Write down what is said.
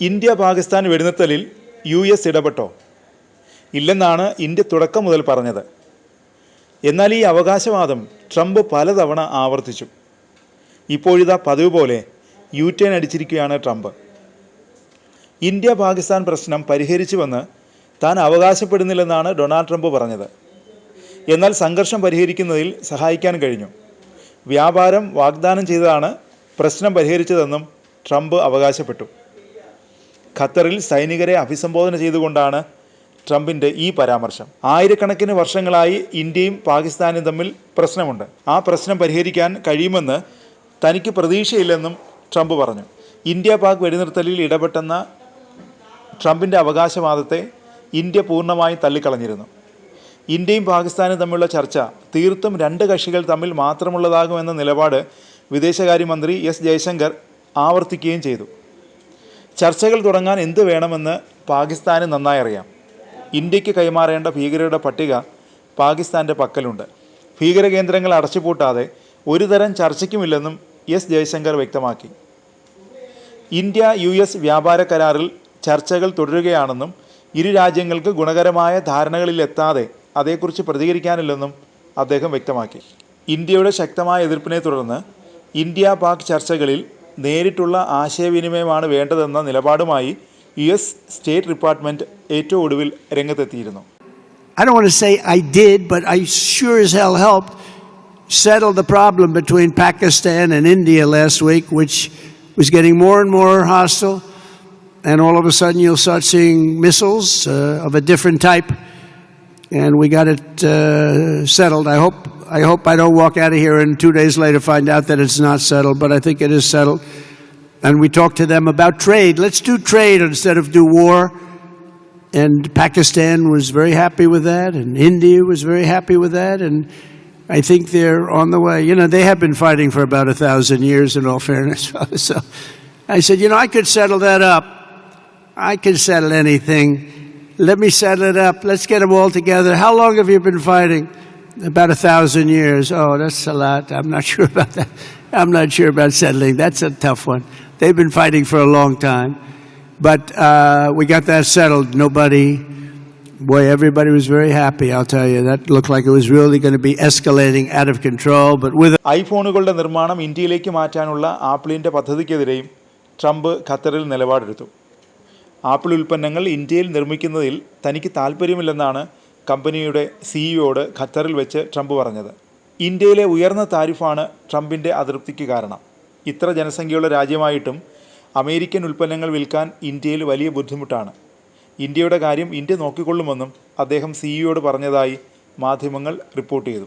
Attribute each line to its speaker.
Speaker 1: India Pakistan വെടിനിർത്തലിൽ U S ഇടപെട്ടോ? ഇല്ലെന്നാണ് ഇന്ത്യ തുടക്കം മുതൽ പറഞ്ഞത്. എന്നാൽ ഈ അവകാശവാദം ട്രംപ് പലതവണ ആവർത്തിച്ചു. ഇപ്പോഴിതാ പതിവ് പോലെ യു ടേൺ അടിച്ചിരിക്കുകയാണ് ട്രംപ്. ഇന്ത്യ പാകിസ്ഥാൻ പ്രശ്നം പരിഹരിച്ചുവെന്ന് താൻ അവകാശപ്പെടുന്നില്ലെന്നാണ് ഡൊണാൾഡ് ട്രംപ് പറഞ്ഞത്. എന്നാൽ സംഘർഷം പരിഹരിക്കുന്നതിൽ സഹായിക്കാൻ കഴിഞ്ഞു. വ്യാപാരം വാഗ്ദാനം ചെയ്തതാണ് പ്രശ്നം പരിഹരിച്ചതെന്നും ട്രംപ് അവകാശപ്പെട്ടു. ഖത്തറിൽ സൈനികരെ അഭിസംബോധന ചെയ്തുകൊണ്ടാണ് ട്രംപിന്റെ ഈ പരാമർശം. ആയിരക്കണക്കിന് വർഷങ്ങളായി ഇന്ത്യയും പാകിസ്ഥാനും തമ്മിൽ പ്രശ്നമുണ്ട്. ആ പ്രശ്നം പരിഹരിക്കാൻ കഴിയുമെന്ന് തനിക്ക് പ്രതീക്ഷയില്ലെന്നും ട്രംപ് പറഞ്ഞു. ഇന്ത്യ പാക് വെടിനിർത്തലിൽ ഇടപെട്ടെന്ന ട്രംപിന്റെ അവകാശവാദത്തെ ഇന്ത്യ പൂർണമായി തള്ളിക്കളഞ്ഞിരുന്നു. ഇന്ത്യയും പാകിസ്ഥാനും തമ്മിലുള്ള ചർച്ച തീർത്തും രണ്ട് കക്ഷികൾ തമ്മിൽ മാത്രമുള്ളതാകുമെന്ന നിലപാട് വിദേശകാര്യമന്ത്രി എസ് ജയശങ്കർ ആവർത്തിക്കുകയും ചെയ്തു. ചർച്ചകൾ തുടങ്ങാൻ എന്ത് വേണമെന്ന് പാകിസ്ഥാന് നന്നായി അറിയാം. ഇന്ത്യയ്ക്ക് കൈമാറേണ്ട ഭീകരരുടെ പട്ടിക പാകിസ്ഥാന്റെ പക്കലുണ്ട്. ഭീകര കേന്ദ്രങ്ങൾ അടച്ചുപൂട്ടാതെ ഒരുതരം ചർച്ചയ്ക്കുമില്ലെന്നും എസ് ജയശങ്കർ വ്യക്തമാക്കി. ഇന്ത്യ യു എസ് വ്യാപാര കരാറിൽ ചർച്ചകൾ തുടരുകയാണെന്നും ഇരു രാജ്യങ്ങൾക്ക് ഗുണകരമായ ധാരണകളിലെത്താതെ അതേക്കുറിച്ച് പ്രതികരിക്കാനില്ലെന്നും അദ്ദേഹം വ്യക്തമാക്കി. ഇന്ത്യയുടെ ശക്തമായ എതിർപ്പിനെ തുടർന്ന് ഇന്ത്യ പാക് ചർച്ചകളിൽ നേരിട്ടുള്ള ആശയവിനിമയമാണ് വേണ്ടതെന്ന നിലപാടുമായി യു എസ് സ്റ്റേറ്റ് ഡിപ്പാർട്ട്മെന്റ് ഏറ്റവും ഒടുവിൽ രംഗത്തെത്തിയിരുന്നു
Speaker 2: I don't want to say I did, but I sure as hell helped settle the problem between Pakistan and India last week, which was getting more and more hostile. And all of a sudden, you'll start seeing missiles uh, of a different type. And we got it uh, settled. I hope, I hope I don't walk out of here and two days later find out that it's not settled, but I think it is settled. And we talked to them about trade. Let's do trade instead of do war. And Pakistan was very happy with that, and India was very happy with that, and I think they're on the way. You know, they have been fighting for about a thousand years, in all fairness. so I said, you know, I could settle that up. I can settle anything. Let me settle it up. Let's get them all together. How long have you been fighting? About a thousand years. Oh, that's a lot. I'm not sure about that. I'm not sure about settling. That's a tough one. They've been fighting for a long time. But uh, we got that settled. Nobody, boy, everybody was very happy, I'll tell you. That looked like it was really going to be escalating out of control. But with
Speaker 1: ഐഫോണുകളുടെ നിർമ്മാണം ഇന്ത്യയിലേക്ക് മാറ്റാനുള്ള ആപ്പിളിന്റെ പദ്ധതിക്കെതിരെയും Trump ഖത്തറിൽ നിലപാടെടുത്തു apple ഉൽപ്പന്നങ്ങൾ ഇന്ത്യയിൽ നിർമ്മിക്കുന്നതിൽ തനിക്ക് താല്പര്യമില്ലെന്നാണ് കമ്പനിയുടെ സിഇഒയോട് ഖത്തറിൽ വെച്ച് ട്രംപ് പറഞ്ഞത്. ഇന്ത്യയിലെ ഉയർന്ന താരിഫാണ് ട്രംപിന്റെ അതൃപ്തിക്ക് കാരണം. ഇത്ര ജനസംഖ്യയുള്ള രാജ്യമായിട്ടും അമേരിക്കൻ ഉൽപ്പന്നങ്ങൾ വിൽക്കാൻ ഇന്ത്യയിൽ വലിയ ബുദ്ധിമുട്ടാണ്. ഇന്ത്യയുടെ കാര്യം ഇന്ത്യ നോക്കിക്കൊള്ളുമെന്നും അദ്ദേഹം സിഇഒയോട് പറഞ്ഞതായി മാധ്യമങ്ങൾ റിപ്പോർട്ട് ചെയ്തു.